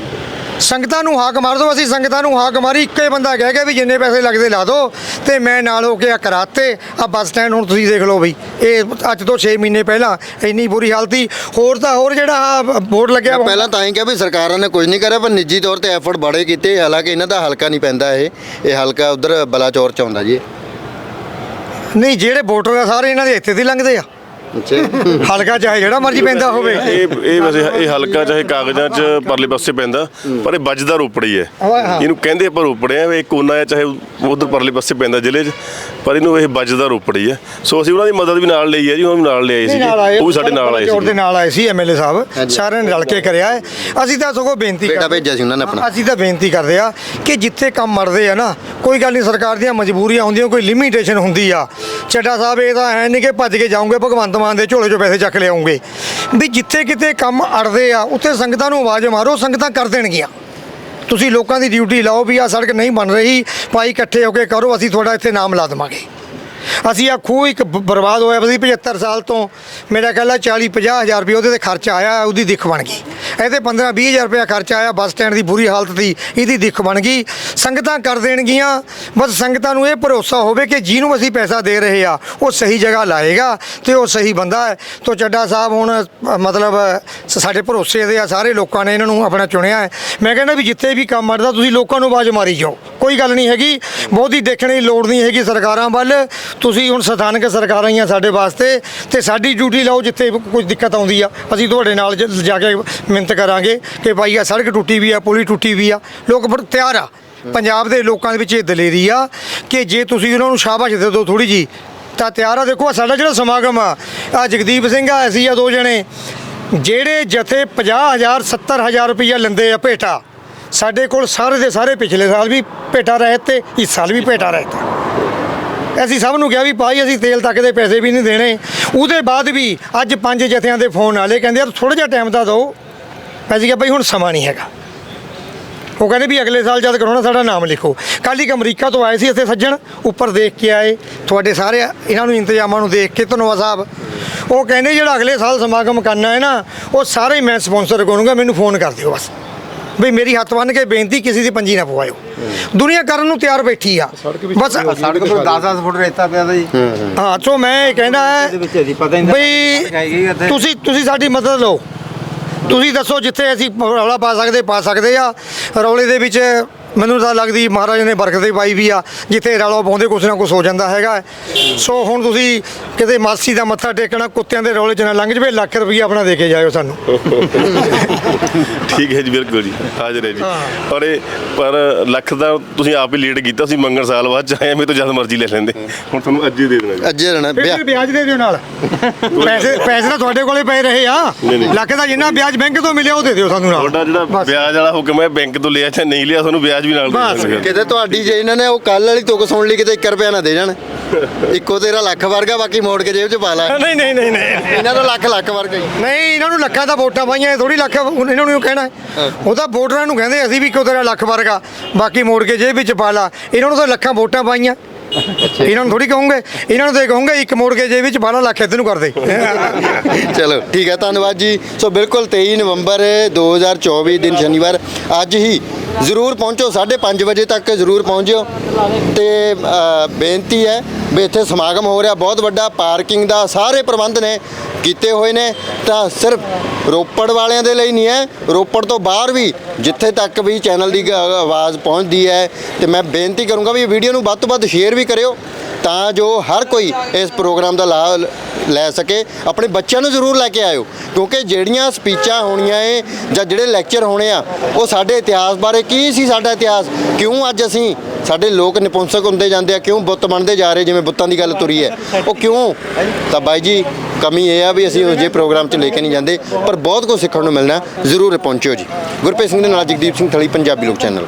ਸੰਗਤਾਂ ਨੂੰ ਹਾਕ ਮਾਰ ਦਿਓ ਅਸੀਂ ਸੰਗਤਾਂ ਨੂੰ ਹਾਕ ਮਾਰੀ ਇੱਕੇ ਬੰਦਾ ਕਹਿ ਗਿਆ ਵੀ ਜਿੰਨੇ ਪੈਸੇ ਲੱਗਦੇ ਲਾ ਦਿਓ ਤੇ ਮੈਂ ਨਾਲ ਹੋ ਕੇ ਆ ਕਰਾਤੇ ਆ ਬੱਸ ਸਟੈਂਡ ਹੁਣ ਤੁਸੀਂ ਦੇਖ ਲਓ ਬਈ ਇਹ ਅੱਜ ਤੋਂ 6 ਮਹੀਨੇ ਪਹਿਲਾਂ ਇੰਨੀ ਬੁਰੀ ਹਾਲਤ ਸੀ ਹੋਰ ਤਾਂ ਹੋਰ ਜਿਹੜਾ ਬੋਰਡ ਲੱਗਿਆ ਪਹਿਲਾਂ ਤਾਂ ਹੀ ਕਿਹਾ ਵੀ ਸਰਕਾਰਾਂ ਨੇ ਕੁਝ ਨਹੀਂ ਕਰਿਆ ਪਰ ਨਿੱਜੀ ਤੌਰ ਤੇ ਐਫਰਟ ਬੜੇ ਕੀਤੇ ਹਾਲਾਂਕਿ ਇਹਨਾਂ ਦਾ ਹਲਕਾ ਨਹੀਂ ਪੈਂਦਾ ਇਹ ਇਹ ਹਲਕਾ ਉਧਰ ਬਲਾਚੌਰ ਚ ਆਉਂਦਾ ਜੀ। ਨਹੀਂ ਜਿਹੜੇ ਵੋਟਰ ਆ ਸਾਰੇ ਇਹਨਾਂ ਦੇ ਇੱਥੇ ਦੀ ਲੰਘਦੇ ਆ। ਅੱਛਾ। ਹਲਕਾ ਚਾਹੇ ਜਿਹੜਾ ਮਰਜ਼ੀ ਪੈਂਦਾ ਹੋਵੇ। ਇਹ ਇਹ ਵੈਸੇ ਇਹ ਹਲਕਾ ਚਾਹੇ ਕਾਗਜ਼ਾਂ 'ਚ ਪਰਲੇ ਪਾਸੇ ਪੈਂਦਾ ਪਰ ਇਹ ਵੱਜਦਾ ਰੋਪੜ ਹੀ। ਇਹਨੂੰ ਕਹਿੰਦੇ ਪਰ ਰੋਪੜ ਇਹ ਕੋਨਾ ਹੈ ਚਾਹੇ ਉਧਰ ਪਰਲੇ ਪਾਸੇ ਪੈਂਦਾ ਜ਼ਿਲ੍ਹੇ 'ਚ ਪਰ ਇਹਨੂੰ ਇਹ ਵੱਜਦਾ ਰੋਪੜ ਹੀ। ਸੋ ਅਸੀਂ ਉਹਨਾਂ ਦੀ ਮਦਦ ਵੀ ਨਾਲ ਲਈ ਹੈ ਜੀ ਉਹ ਵੀ ਨਾਲ ਲਿਆਏ ਸੀ ਉਹ ਵੀ ਸਾਡੇ ਨਾਲ ਆਏ ਚੌੜ ਦੇ ਸੀ ਨਾਲ ਆਏ ਸੀ ਐਮਐਲਏ ਸਾਹਿਬ। ਸਾਰਿਆਂ ਨੇ ਰਲ ਕੇ ਕਰਿਆ ਹੈ। ਅਸੀਂ ਤਾਂ ਸਗੋਂ ਬੇਨਤੀ ਬੇਟਾ ਭੇਜਿਆ ਸੀ ਉਹਨਾਂ ਨੇ ਆਪਣਾ। ਅਸੀਂ ਤਾਂ ਬੇਨਤੀ ਕਰਦੇ ਆ ਕਿ ਜਿੱਥੇ ਕੰਮ ਮਰਦੇ ਆ ਨਾ ਕੋਈ ਗੱਲ ਨਹੀਂ ਸਰਕਾਰ ਦੀਆਂ ਮਜਬੂਰੀਆਂ ਹੁੰਦੀਆਂ ਕੋਈ ਲਿਮਿਟੇਸ਼ਨ ਹੁੰਦੀ ਆ। ਚੱਡਾ ਸਾਹਿਬ ਇਹ ਤਾਂ ਹੈ ਨਹੀਂ ਕਿ ਭੱਜ ਕੇ ਜਾਓਗੇ ਭਗਵੰਤ ਮਾਨ ਦੇ ਝੋਲੇ 'ਚੋਂ ਪੈਸੇ ਚੱਕ ਲਿਆਉਂਗੇ ਵੀ ਜਿੱਥੇ ਕਿਤੇ ਕੰਮ ਅੜਦੇ ਆ, ਉੱਥੇ ਸੰਗਤਾਂ ਨੂੰ ਆਵਾਜ਼ ਮਾਰੋ, ਸੰਗਤਾਂ ਕਰ ਦੇਣਗੀਆਂ। ਤੁਸੀਂ ਲੋਕਾਂ ਦੀ ਡਿਊਟੀ ਲਾਓ ਵੀ ਆ ਸੜਕ ਨਹੀਂ ਬਣ ਰਹੀ, ਭਾਈ ਇਕੱਠੇ ਹੋ ਕੇ ਕਰੋ, ਅਸੀਂ ਤੁਹਾਡਾ ਇੱਥੇ ਨਾਮ ਲਾ ਦੇਵਾਂਗੇ। ਅਸੀਂ ਆ ਖੂਹ ਇੱਕ ਬ- ਬਰਬਾਦ ਹੋਇਆ ਸੀ 75 ਸਾਲ ਤੋਂ। ਮੇਰਾ ਖਿਆਲ ਕਹਿੰਦਾ 40 50 ਹਜ਼ਾਰ ਰੁਪਏ ਉਹਦੇ ਤੇ ਖਰਚਾ ਆਇਆ ਉਹਦੀ ਦਿੱਖ ਬਣ ਗਈ। ਇਹਦੇ 15 20 ਹਜ਼ਾਰ ਰੁਪਏ ਖਰਚਾ ਆਇਆ ਬੱਸ ਸਟੈਂਡ ਦੀ ਬੁਰੀ ਹਾਲਤ ਦੀ ਇਹਦੀ ਦਿੱਖ ਬਣ ਗਈ। ਸੰਗਤਾਂ ਕਰ ਦੇਣਗੀਆਂ ਬਸ ਸੰਗਤਾਂ ਨੂੰ ਇਹ ਭਰੋਸਾ ਹੋਵੇ ਕਿ ਜਿਹਨੂੰ ਅਸੀਂ ਪੈਸਾ ਦੇ ਰਹੇ ਆ ਉਹ ਸਹੀ ਜਗ੍ਹਾ ਲਾਏਗਾ ਤੇ ਉਹ ਸਹੀ ਬੰਦਾ ਹੈ। ਤੋਂ ਚੱਡਾ ਸਾਹਿਬ ਹੁਣ ਅ, ਮਤਲਬ ਸ- ਸਾਡੇ ਭਰੋਸੇ ਦੇ ਆ ਸਾਰੇ ਲੋਕਾਂ ਨੇ ਇਹਨਾਂ ਨੂੰ ਆਪਣਾ ਚੁਣਿਆ ਹੈ। ਮੈਂ ਕਹਿੰਦਾ ਵੀ ਜਿੱਥੇ ਵੀ ਕੰਮ ਅੜਦਾ ਤੁਸੀਂ ਲੋਕਾਂ ਨੂੰ ਆਵਾਜ਼ ਮਾਰੀ ਜਾਓ। ਕੋਈ ਗੱਲ ਨਹੀਂ ਹੈਗੀ ਬਹੁਤੀ ਦੇਖਣ ਦੀ ਲੋੜ ਨਹੀਂ ਹੈਗੀ ਸਰਕਾਰਾਂ ਵੱਲ। ਤੁਸੀਂ ਹੁਣ ਸਥਾਨਕ ਸਰਕਾਰਾਂ ਹੀ ਆ ਸਾਡੇ ਵਾਸਤੇ ਤੇ ਸਾਡੀ ਡਿਊਟੀ ਲਾਓ ਜਿੱਥੇ ਕੋਈ ਦਿੱਕਤ ਆਉਂਦੀ ਆ, ਅਸੀਂ ਤੁਹਾਡੇ ਨਾਲ ਜ- ਜਾ ਕੇ ਮਿਹਨਤ ਕਰਾਂਗੇ ਕਿ ਭਾਈ ਆ ਸੜਕ ਟੁੱਟੀ ਵੀ ਆ, ਪੁਲੀ ਟੁੱਟੀ ਵੀ ਆ, ਲੋਕ ਬੜੇ ਤਿਆਰ ਆ। ਪੰਜਾਬ ਦੇ ਲੋਕਾਂ ਦੇ ਵਿੱਚ ਇਹ ਦਲੇਰੀ ਆ ਕਿ ਜੇ ਤੁਸੀਂ ਉਹਨਾਂ ਨੂੰ ਸ਼ਾਬਾਸ਼ ਦੇ ਦਿਓ ਥੋੜੀ ਜੀ ਤਾਂ ਤਿਆਰ ਆ। ਦੇਖੋ, ਆਹ ਸਾਡਾ ਜਿਹੜਾ ਸਮਾਗਮ ਆ ਆ ਜਗਦੀਪ ਸਿੰਘ ਆ, ਅਸੀਂ ਆ ਦੋ ਜਣੇ, ਜਿਹੜੇ ਜਥੇ 50000 70000 ਰੁਪਈਆ ਲੈਂਦੇ ਆ ਭੇਟਾ, ਸਾਡੇ ਕੋਲ ਸਾਰੇ ਦੇ ਸਾਰੇ ਪਿਛਲੇ ਸਾਲ ਵੀ ਭੇਟਾ ਰਹੇ ਤੇ ਇਸ ਸਾਲ ਵੀ ਭੇਟਾ ਰਹੇ ਤੇ ਅਸੀਂ ਸਭ ਨੂੰ ਕਿਹਾ ਵੀ ਭਾਈ ਅਸੀਂ ਤੇਲ ਤੱਕ ਦੇ ਪੈਸੇ ਵੀ ਨਹੀਂ ਦੇਣੇ। ਉਹਦੇ ਬਾਅਦ ਵੀ ਅੱਜ ਪੰਜ ਜਥਿਆਂ ਦੇ ਫੋਨ ਆਲੇ ਕਹਿੰਦੇ ਯਾਰ ਥੋੜਾ ਜਿਹਾ ਟਾਈਮ ਤਾਂ ਦਿਓ। ਅਸੀਂ ਕਿਹਾ ਭਾਈ ਹੁਣ ਸਮਾਂ ਨਹੀਂ ਹੈਗਾ। ਉਹ ਕਹਿੰਦੇ ਵੀ ਅਗਲੇ ਸਾਲ ਜਦ ਕਰਾਉਣਾ, ਸਾਡਾ ਨਾਮ ਲਿਖੋ। ਕੱਲ੍ਹ ਇੱਕ ਅਮਰੀਕਾ ਤੋਂ ਆਏ ਸੀ ਇੱਥੇ ਸੱਜਣ, ਉੱਪਰ ਦੇਖ ਕੇ ਆਏ ਤੁਹਾਡੇ ਸਾਰੇ ਇਹਨਾਂ ਨੂੰ ਇੰਤਜ਼ਾਮਾਂ ਨੂੰ ਦੇਖ ਕੇ ਧੰਨਵਾਦ ਸਾਹਿਬ। ਉਹ ਕਹਿੰਦੇ ਜਿਹੜਾ ਅਗਲੇ ਸਾਲ ਸਮਾਗਮ ਕਰਨਾ ਹੈ ਨਾ, ਉਹ ਸਾਰੇ ਮੈਂ ਸਪਾਂਸਰ ਕਰੂੰਗਾ, ਮੈਨੂੰ ਫੋਨ ਕਰ ਦਿਓ ਬਸ। ਵੀ ਮੇਰੀ ਹੱਥ ਬੰਨ੍ਹ ਕੇ ਬੇਨਤੀ ਕਿਸੇ ਦੀ ਪੰਜੀ ਨਾ ਪਵਾਇਓ। ਦੁਨੀਆ ਕਰਨ ਨੂੰ ਤਿਆਰ ਬੈਠੀ ਆ। ਬਸ ਸੜਕ ਤੋਂ 10-10 ਫੁੱਟ ਰੇਤਾ ਪਿਆ ਤਾ ਜੀ। ਹਾਂ ਸੋ ਮੈਂ ਇਹ ਕਹਿੰਦਾ ਇੱਥੇ। ਤੁਸੀਂ ਤੁਸੀਂ ਸਾਡੀ ਮਦਦ ਲਓ। ਤੁਸੀਂ ਦੱਸੋ ਜਿੱਥੇ ਅਸੀਂ ਰੌਲਾ ਪਾ ਸਕਦੇ ਪਾ ਸਕਦੇ ਆ। ਰੌਲੇ ਦੇ ਵਿੱਚ ਮੈਨੂੰ ਤਾਂ ਲੱਗਦੀ ਮਹਾਰਾਜ ਨੇ ਬਰਕਤ ਹੀ ਪਾਈ ਵੀ ਆ ਜਿੱਥੇ ਰੌਲਾ ਪਾਉਂਦੇ ਕੁਛ ਨਾ ਕੁਛ ਹੋ ਜਾਂਦਾ ਹੈਗਾ। ਸੋ ਹੁਣ ਤੁਸੀਂ ਕਿਤੇ ਮਾਸੀ ਦਾ ਮੱਥਾ ਟੇਕਣਾ ਕੁੱਤਿਆਂ ਦੇ ਰੌਲੇ 'ਚ ਨਾ ਲੰਘ ਜਵੇ ਲੱਖ ਰੁਪਈਆ ਆਪਣਾ ਦੇ ਕੇ ਜਾਇਓ ਸਾਨੂੰ। ਠੀਕ ਹੈ ਜੀ ਬਿਲਕੁਲ ਜੀ। ਹਾਜ਼ਰ ਹੈ ਜੀ। ਪਰ ਇਹ ਪਰ ਲੱਖ ਦਾ ਤੁਸੀਂ ਆਪ ਹੀ ਲੀਡ ਕੀਤਾ ਸੀ ਮੰਗਣ ਸਾਲ ਬਾਅਦ ਚਾਹੇ ਮੇਰੇ ਤੋਂ ਜਦ ਮਰਜ਼ੀ ਲੈ ਲੈਂਦੇ। ਹੁਣ ਤੁਹਾਨੂੰ ਅੱਜ ਹੀ ਦੇ ਦੇਣਾ ਜੀ। ਅੱਜੇ ਰਹਿਣਾ ਵਿਆਹ ਵਿਆਜ ਦੇ ਦਿਓ ਨਾਲ। ਪੈਸੇ ਪੈਸੇ ਤਾਂ ਤੁਹਾਡੇ ਕੋਲੇ ਪਏ ਰਹੇ ਆ। ਲੱਖ ਦਾ ਜਿੰਨਾ ਵਿਆਜ ਬੈਂਕ ਤੋਂ ਮਿਲਿਆ ਉਹ ਦੇ ਦਿਓ ਸਾਨੂੰ ਨਾਲ। ਤੁਹਾਡਾ ਜਿਹੜਾ। ਵਿਆਜ ਵਾਲਾ ਹੁਕਮ ਹੈ ਬੈਂਕ ਤੋਂ ਲਿਆ ਜਾਂ ਨਹੀਂ ਲਿਆ ਤੁਹਾਨੂੰ ਵਿਆਜ ਵੀ ਨਾਲ ਦੇ ਬਸ, ਦੇਣਗੇ। ਕਿਤੇ ਤੁਹਾਡੀ ਜੇ ਇਹਨਾਂ ਨੇ ਉਹ ਕੱਲ ਵਾਲੀ ਤੁਕ ਸੁਣ ਲਈ ਕਿਤੇ 1 ਰੁਪਿਆ ਨਾ ਦੇ ਜਾਣ। ਇੱਕੋ ਤੇਰਾ ਲੱਖ ਵਰਗਾ ਬਾਕੀ ਮੋੜ ਕੇ ਜੇਬ 'ਚ ਪਾ ਲੈ। ਨਹੀਂ ਨਹੀਂ ਨਹੀਂ ਨਹੀਂ। ਇਹਨਾਂ ਦਾ ਲੱਖ ਲੱਖ ਵਰਗਾ ਹੀ। ਨਹੀਂ ਇਹਨਾਂ ਨੂੰ ਲੱਖਾਂ ਦਾ ਵੋਟਾਂ ਪਾਈਆਂ ਥੋੜੀ ਲੱਖ ਇਹਨਾਂ ਨੂੰ ਕਹਿਣਾ। ਉਹ ਤਾਂ ਵੋਟਰਾਂ ਨੂੰ ਕਹਿੰਦੇ ਅਸੀਂ ਵੀ ਇੱਕੋ ਤੇਰਾ ਲੱਖ ਵਰਗਾ ਬਾਕੀ ਮੋੜ ਕੇ ਜੇਬ ਵਿੱਚ ਪਾ ਲਾ। ਇਹਨਾਂ ਨੂੰ ਤਾਂ ਲੱਖਾਂ ਵੋਟਾਂ ਪਾਈਆਂ। ਇਹਨਾਂ ਨੂੰ ਥੋੜੀ ਕਹੋਗੇ। ਇਹਨਾਂ ਨੂੰ ਤਾਂ ਕਹੋਗੇ ਇੱਕ ਮੋੜ ਕੇ ਜੇਬ ਵਿੱਚ ਪਾ ਲਾ ਲੱਖ ਇੱਧਰ ਨੂੰ ਕਰ ਦੇ। ਚਲੋ ਠੀਕ ਹੈ ਧੰਨਵਾਦ ਜੀ। ਸੋ ਬਿਲਕੁਲ 23 ਨਵੰਬਰ 2024 ਦਿਨ ਸ਼ਨੀਵਾਰ। ਅੱਜ ਹੀ ਜ਼ਰੂਰ ਪਹੁੰਚੋ 5:30 ਵਜੇ ਤੱਕ ਜ਼ਰੂਰ ਪਹੁੰਚਿਓ। ਤੇ ਬੇਨਤੀ ਹੈ ਵੀ ਇੱਥੇ ਸਮਾਗਮ ਹੋ ਰਿਹਾ, ਬਹੁਤ ਵੱਡਾ ਪਾਰਕਿੰਗ ਦਾ ਸਾਰੇ ਪ੍ਰਬੰਧ ਨੇ ਕੀਤੇ ਹੋਏ ਨੇ। ਤਾਂ ਸਿਰਫ ਰੋਪੜ ਵਾਲਿਆਂ ਦੇ ਲਈ ਨਹੀਂ ਹੈ, ਰੋਪੜ ਤੋਂ ਬਾਹਰ ਵੀ ਜਿੱਥੇ ਤੱਕ ਵੀ ਚੈਨਲ ਦੀ ਆਵਾਜ਼ ਪਹੁੰਚਦੀ ਹੈ। ਤੇ ਮੈਂ ਬੇਨਤੀ ਕਰੂੰਗਾ ਵੀ ਇਹ ਵੀਡੀਓ ਨੂੰ ਵੱਧ ਤੋਂ ਵੱਧ ਸ਼ੇਅਰ ਵੀ ਕਰਿਓ। ਤਾਂ ਜੋ ਹਰ ਕੋਈ ਇਸ ਪ੍ਰੋਗਰਾਮ ਦਾ ਲਾਭ ਲੈ ਸਕੇ। ਆਪਣੇ ਬੱਚਿਆਂ ਨੂੰ ਜ਼ਰੂਰ ਲੈ ਕੇ ਆਇਓ, ਕਿਉਂਕਿ ਜਿਹੜੀਆਂ ਸਪੀਚਾਂ ਹੋਣੀਆਂ ਏ ਜਾਂ ਜਿਹੜੇ ਲੈਕਚਰ ਹੋਣੇ ਆ, ਉਹ ਸਾਡੇ ਇਤਿਹਾਸ ਬਾਰੇ ਕੀ ਸੀ ਸਾਡਾ ਇਤਿਹਾਸ? ਕਿਉਂ ਅੱਜ ਅਸੀਂ ਸਾਡੇ ਲੋਕ ਨਿਪੁੰਸਕ ਹੁੰਦੇ ਜਾਂਦੇ ਆ, ਕਿਉਂ ਬੁੱਤ ਬਣਦੇ ਜਾ ਰਹੇ ਜਿਵੇਂ ਬੁੱਤਾਂ ਦੀ ਗੱਲ ਤੁਰੀ ਹੈ ਉਹ ਕਿਉਂ? ਤਾਂ ਬਾਈ ਜੀ, ਕਮੀ ਇਹ ਆ ਵੀ ਅਸੀਂ ਉਹ ਜੇ ਪ੍ਰੋਗਰਾਮ 'ਚ ਲੈ ਕੇ ਨਹੀਂ ਜਾਂਦੇ, ਪਰ ਬਹੁਤ ਕੁਝ ਸਿੱਖਣ ਨੂੰ ਮਿਲਣਾ, ਜ਼ਰੂਰ ਪਹੁੰਚਿਓ ਜੀ। ਗੁਰਪ੍ਰੀਤ ਸਿੰਘ ਦੇ ਨਾਲ ਜਗਦੀਪ ਸਿੰਘ ਥਲੀ, ਪੰਜਾਬੀ ਲੋਕ ਚੈਨਲ।